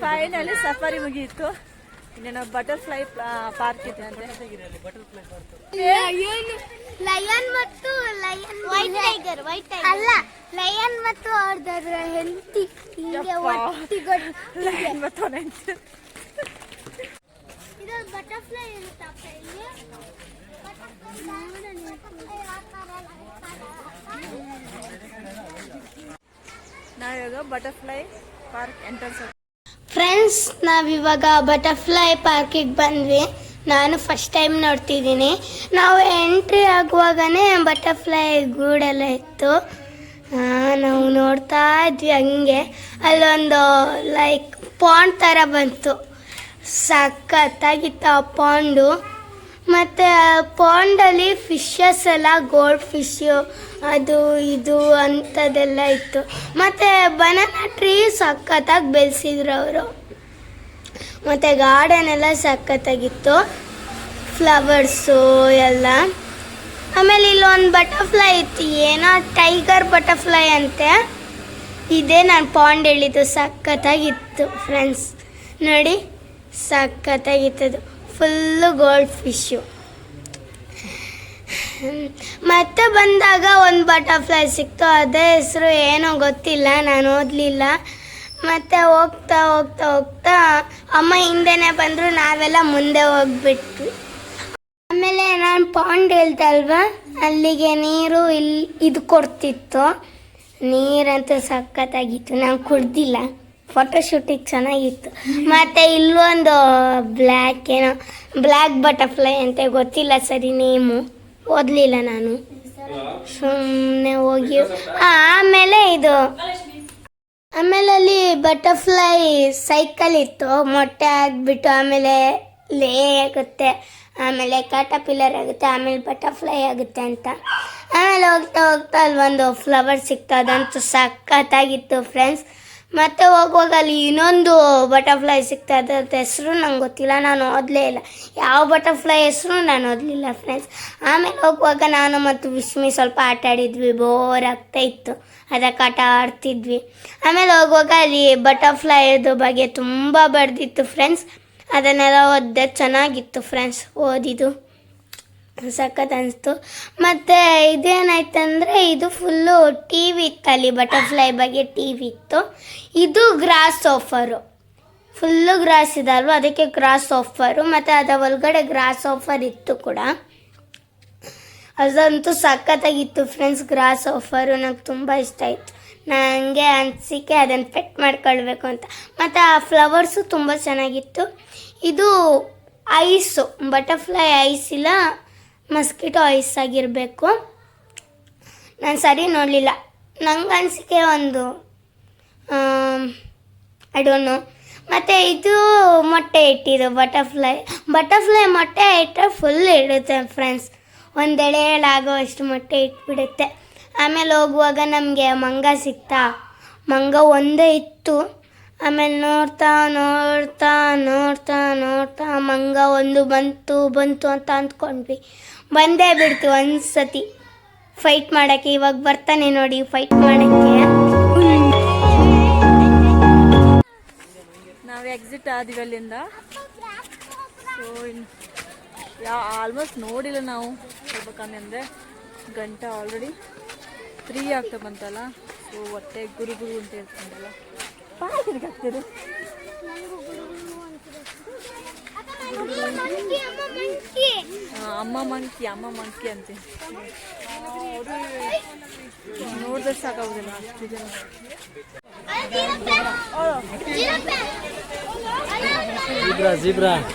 Finally safari ಮುಗಿಯಿತು ಇನ್ನೇನು butterfly park ಇದೆ ಅಂದ್ರೆ ಲಯನ್ ಮತ್ತು lion white tiger white tiger ಅಲ್ಲ ಲಯನ್ ಮತ್ತು ಅವ್ರದ್ರ ಹೆಂಡತಿ ಹಿಂಗೆ ಯಪ್ಪಾ. ಲಯನ್ ಮತ್ತು ಅವ್ರ ಹೆಂಡತಿ. ಇದು ಬಟರ್ಫ್ಲೈ ಇರುತ್ತಪ್ಪ ಇಲ್ಲಿ? ನಾವಿವಾಗ ಬಟರ್ಫ್ಲೈ ಪಾರ್ಕ್ ಎಂಟ್ರೆನ್ಸ್ ಫ್ರೆಂಡ್ಸ್ ನಾವಿವಾಗ ಬಟರ್ಫ್ಲೈ ಪಾರ್ಕಿಗೆ ಬಂದ್ವಿ. ನಾನು ಫಸ್ಟ್ ಟೈಮ್ ನೋಡ್ತಿದ್ದೀನಿ. ನಾವು ಎಂಟ್ರಿ ಆಗುವಾಗನೇ ಬಟರ್ಫ್ಲೈ ಗೂಡೆಲ್ಲ ಇತ್ತು. ನಾವು ನೋಡ್ತಾ ಇದ್ವಿ ಹಂಗೆ. ಅಲ್ಲೊಂದು ಲೈಕ್ ಪಾಂಡ್ ಥರ ಬಂತು. ಸಖತ್ತಾಗಿತ್ತು ಆ ಪಾಂಡು ಮತ್ತು ಪಾಂಡಲ್ಲಿ ಫಿಶಸ್ ಎಲ್ಲ ಗೋಲ್ಡ್ ಫಿಶ್ಶು ಅದು ಇದು ಅಂಥದ್ದೆಲ್ಲ ಇತ್ತು. ಮತ್ತು ಬನಾನಾ ಟ್ರೀ ಸಖತ್ತಾಗಿ ಬೆಳೆಸಿದ್ರು ಅವರು. ಮತ್ತು ಗಾರ್ಡನ್ ಎಲ್ಲ ಸಖತ್ತಾಗಿತ್ತು. ಫ್ಲವರ್ಸು ಎಲ್ಲ. ಆಮೇಲೆ ಇಲ್ಲೊಂದು ಬಟರ್ಫ್ಲೈ ಇತ್ತು. ಏನೋ ಟೈಗರ್ ಬಟರ್ಫ್ಲೈ ಅಂತೆ. ಇದೇ ನಾನು ಪಾಂಡ್ ಹೇಳಿದ್ದು. ಸಖತ್ತಾಗಿತ್ತು ಫ್ರೆಂಡ್ಸ್ ನೋಡಿ, ಸಖತ್ತಾಗಿತ್ತದು. ಫುಲ್ಲು ಗೋಲ್ಡ್ ಫಿಶ್ಶು ಮತ್ತೆ ಬಂದಾಗ ಒಂದು ಬಟರ್ಫ್ಲೈ ಸಿಕ್ತು. ಅದೇ ಹೆಸರು ಏನೋ ಗೊತ್ತಿಲ್ಲ. ನಾನು ಓದಲಿಲ್ಲ. ಮತ್ತೆ ಹೋಗ್ತಾ ಹೋಗ್ತಾ ಹೋಗ್ತಾ ಅಮ್ಮ ಹಿಂದೆನೆ ಬಂದರು ನಾವೆಲ್ಲ ಮುಂದೆ ಹೋಗ್ಬಿಟ್ವಿ. ಆಮೇಲೆ ನಾನು ಪಾಂಡ್ ಹೇಳ್ತಲ್ವಾ ಅಲ್ಲಿಗೆ ನೀರು ಇಲ್ಲಿ ಇದು ಕೊಡ್ತಿತ್ತು. ನೀರಂತೂ ಸಖತ್ತಾಗಿತ್ತು. ನಾನು ಕುಡ್ದಿಲ್ಲ. ಫೋಟೋಶೂಟಿಗೆ ಚೆನ್ನಾಗಿತ್ತು. ಮತ್ತು ಇಲ್ಲೊಂದು ಬ್ಲ್ಯಾಕ್ ಏನೋ ಬ್ಲ್ಯಾಕ್ ಬಟರ್ಫ್ಲೈ ಅಂತ, ಗೊತ್ತಿಲ್ಲ ಸರಿ ನೇಮು ಓದಲಿಲ್ಲ ನಾನು. ಸುಮ್ಮನೆ ಹೋಗಿ ಆಮೇಲೆ ಇದು ಆಮೇಲೆ ಅಲ್ಲಿ ಬಟರ್ಫ್ಲೈ ಸೈಕಲ್ ಇತ್ತು, ಮೊಟ್ಟೆ ಹಾಕ್ಬಿಟ್ಟು ಆಮೇಲೆ ಲೇ ಆಗುತ್ತೆ, ಆಮೇಲೆ ಕಾಟಪಿಲ್ಲರ್ ಆಗುತ್ತೆ, ಆಮೇಲೆ ಬಟರ್ಫ್ಲೈ ಆಗುತ್ತೆ ಅಂತ. ಆಮೇಲೆ ಹೋಗ್ತಾ ಹೋಗ್ತಾ ಅಲ್ಲಿ ಒಂದು ಫ್ಲವರ್ ಸಿಕ್ತು ಅದಂತೂ ಸಖತ್ತಾಗಿತ್ತು ಫ್ರೆಂಡ್ಸ್ ಮತ್ತೆ ಹೋಗುವಾಗ ಅಲ್ಲಿ ಇನ್ನೊಂದು ಬಟರ್ಫ್ಲೈ ಸಿಕ್ತು ಅದ್ರ ಹೆಸರು ನಂಗೆ ಗೊತ್ತಿಲ್ಲ. ನಾನು ಓದಲೇ ಇಲ್ಲ. ಯಾವ ಬಟರ್ಫ್ಲೈ ಹೆಸರು ನಾನು ಓದಲಿಲ್ಲ ಫ್ರೆಂಡ್ಸ್ ಆಮೇಲೆ ಹೋಗುವಾಗ ನಾನು ಮತ್ತು ವಿಶ್ಮಿ ಸ್ವಲ್ಪ ಆಟ ಆಡಿದ್ವಿ. ಬೋರ್ ಆಗ್ತಾ ಇತ್ತು. ಅದಕ್ಕೆ ಆಟ ಆಡ್ತಿದ್ವಿ. ಆಮೇಲೆ ಹೋಗುವಾಗ ಅಲ್ಲಿ ಬಟರ್ಫ್ಲೈದು ಬಗ್ಗೆ ತುಂಬ ಬರೆದಿತ್ತು ಫ್ರೆಂಡ್ಸ್ ಅದನ್ನೆಲ್ಲ ಓದ್ದೆ. ಚೆನ್ನಾಗಿತ್ತು ಫ್ರೆಂಡ್ಸ್ ಓದಿದ್ದು. ಸಖತ್ ಅನಿಸ್ತು. ಮತ್ತು ಇದೇನಾಯ್ತಂದರೆ ಇದು ಫುಲ್ಲು ಟಿ ವಿ ಇತ್ತು ಅಲ್ಲಿ ಬಟರ್ಫ್ಲೈ ಬಗ್ಗೆ ಟಿ ವಿ ಇತ್ತು. ಇದು ಗ್ರಾಸ್ ಆಫರು ಫುಲ್ಲು ಗ್ರಾಸ್ ಇದೆ ಅಲ್ವಾ ಅದಕ್ಕೆ ಗ್ರಾಸ್ ಆಫರು ಮತ್ತು ಅದರ ಒಳಗಡೆ ಗ್ರಾಸ್ ಆಫರ್ ಇತ್ತು ಕೂಡ. ಅದಂತೂ ಸಖತ್ತಾಗಿತ್ತು ಫ್ರೆಂಡ್ಸ್ ಗ್ರಾಸ್ ಆಫರು ನಂಗೆ ತುಂಬ ಇಷ್ಟ ಆಯಿತು. ನನಗೆ ಅನಿಸಿಕೆ ಅದನ್ನು ಪೆಟ್ ಮಾಡ್ಕೊಳ್ಬೇಕು ಅಂತ. ಮತ್ತು ಆ ಫ್ಲವರ್ಸು ತುಂಬ ಚೆನ್ನಾಗಿತ್ತು. ಇದು ಐಸು ಬಟರ್ಫ್ಲೈ ಐಸ್ ಇಲ್ಲ. ಮಸ್ಕಿಟೋ ಐಸ್ ಆಗಿರಬೇಕು. ನಾನು ಸರಿ ನೋಡಲಿಲ್ಲ. ನಂಗೆ ಅನಿಸಿಕೆ ಒಂದು ಐ ಡೋಂಟ್ ನೋ ಮತ್ತು ಇದು ಮೊಟ್ಟೆ ಇಟ್ಟಿದ್ದು ಬಟರ್ಫ್ಲೈ ಬಟರ್ಫ್ಲೈ ಮೊಟ್ಟೆ ಇಟ್ಟರೆ ಫುಲ್ ಇಡುತ್ತೆ ಫ್ರೆಂಡ್ಸ್ ಒಂದು ಎಳೆಯಲಾಗೋ ಅಷ್ಟು ಮೊಟ್ಟೆ ಇಟ್ಬಿಡುತ್ತೆ. ಆಮೇಲೆ ಹೋಗುವಾಗ ನಮಗೆ ಮಂಗ ಸಿಕ್ತಾ? ಮಂಗ ಒಂದೇ ಇತ್ತು. ಆಮೇಲೆ ನೋಡ್ತಾ ನೋಡ್ತಾ ನೋಡ್ತಾ ನೋಡ್ತಾ ಮಂಗ ಒಂದು ಬಂತು ಬಂತು ಅಂತ ಅಂದ್ಕೊಂಡ್ವಿ. ಬಂದೇ ಬಿಡ್ತು ಒಂದು ಸತಿ ಫೈಟ್ ಮಾಡಕ್ಕೆ ಇವಾಗ ಬರ್ತಾನೆ ನೋಡಿ ಫೈಟ್ ಮಾಡೋಕ್ಕೆ. ನಾವು ಎಕ್ಸಿಟ್ ಆದ್ವಿ ಅಲ್ಲಿಂದ. ಯಾ ಆಲ್ಮೋಸ್ಟ್ ನೋಡಿಲ್ಲ ನಾವು. ಅಂದರೆ ಗಂಟೆ ಆಲ್ರೆಡಿ ತ್ರೀ ಆಗ್ತಾ ಬಂತಲ್ಲ. ಸೊ ಹೊಟ್ಟೆ ಗುರು ಗುರು ಅಂತ ಅಮ್ಮ ಮಂಕಿ ಅಮ್ಮ ಮಂಕಿ ಅಂತೆ ನೋಡಿದ್ರೆ ಸಾಕಾಗೋದಿಲ್ಲ ಅಷ್ಟು ಜನ Zebra, zebra.